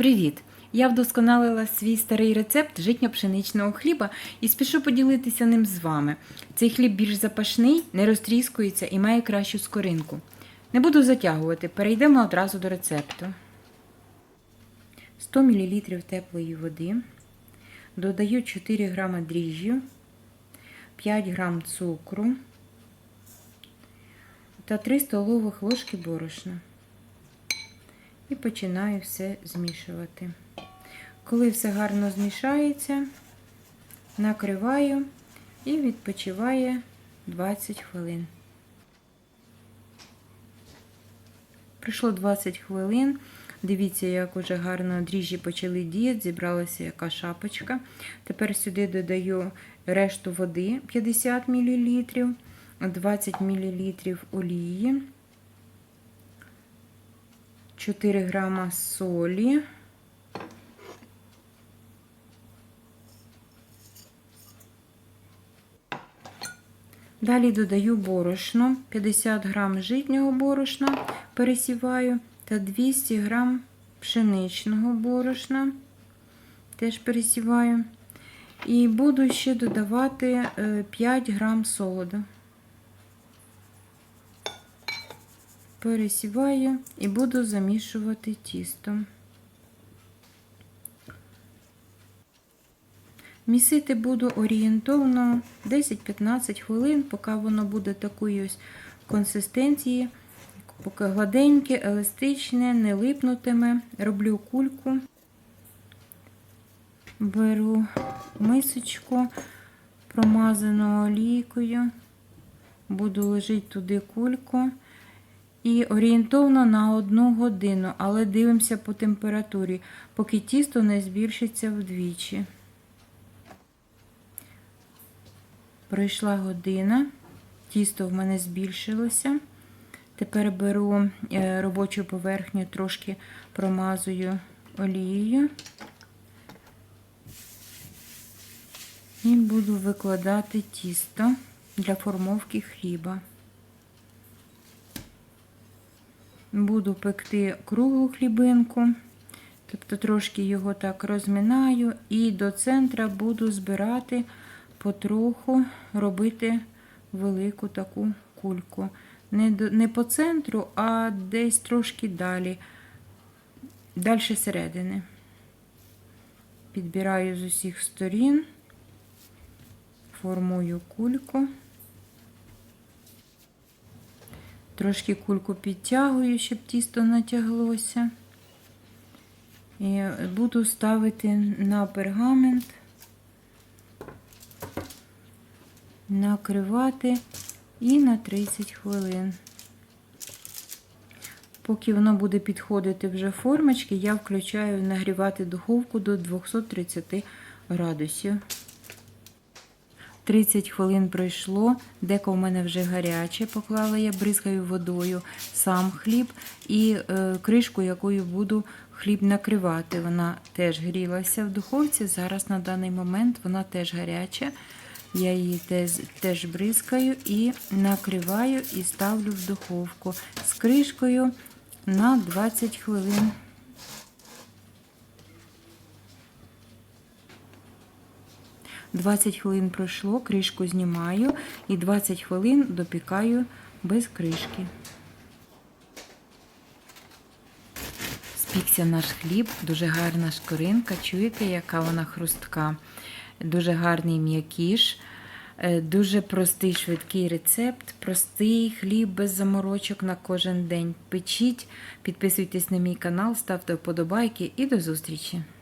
Привіт! Я вдосконалила свій старий рецепт житньо-пшеничного хліба і спішу поділитися ним з вами. Цей хліб більш запашний, не розтріскується і має кращу скоринку. Не буду затягувати, перейдемо одразу до рецепту. 100 мл теплої води. Додаю 4 г дріжджів, 5 г цукру та 3 столових ложки борошна і починаю все змішувати. Коли все гарно змішається, накриваю і відпочиває 20 хвилин. Пройшло 20 хвилин. Дивіться, як уже гарно дріжджі почали діяти, зібралася яка шапочка. Тепер сюди додаю решту води 50 мл, 20 мл олії. 4 грама солі. Далі додаю борошно, 50 грам житнього борошна пересіваю та 200 грам пшеничного борошна теж пересіваю. І буду ще додавати 5 грам солоду. Пересіваю і буду замішувати тісто. Місити буду орієнтовно 10-15 хвилин, поки воно буде такої ось консистенції, поки гладеньке, еластичне, не липнутиме. Роблю кульку, беру мисочку, промазану олійкою, буду ложити туди кульку. І орієнтовно на одну годину, але дивимося по температурі, поки тісто не збільшиться вдвічі. Пройшла година, тісто в мене збільшилося. Тепер беру е, робочу поверхню, трошки промазую олією і буду викладати тісто для формовки хліба. Буду пекти круглу хлібинку, тобто трошки його так розминаю, і до центра буду збирати потроху, робити велику таку кульку. Не, не по центру, а десь трошки далі, далі середини. Підбираю з усіх сторін, формую кульку. Трошки кульку підтягую, щоб тісто натяглося. І буду ставити на пергамент, накривати і на 30 хвилин. Поки воно буде підходити вже формочки, я включаю нагрівати духовку до 230 градусів. 30 хвилин пройшло, деко в мене вже гаряче, поклала я, бризкаю водою сам хліб і е, кришку, якою буду хліб накривати. Вона теж грілася в духовці. Зараз на даний момент вона теж гаряча. Я її теж, теж бризкаю і накриваю і ставлю в духовку з кришкою на 20 хвилин. 20 хвилин пройшло, кришку знімаю і 20 хвилин допікаю без кришки. Спікся наш хліб, дуже гарна шкоринка. Чуєте, яка вона хрустка, дуже гарний м'якіш, е, дуже простий швидкий рецепт, простий хліб без заморочок на кожен день. Печіть, підписуйтесь на мій канал, ставте вподобайки і до зустрічі!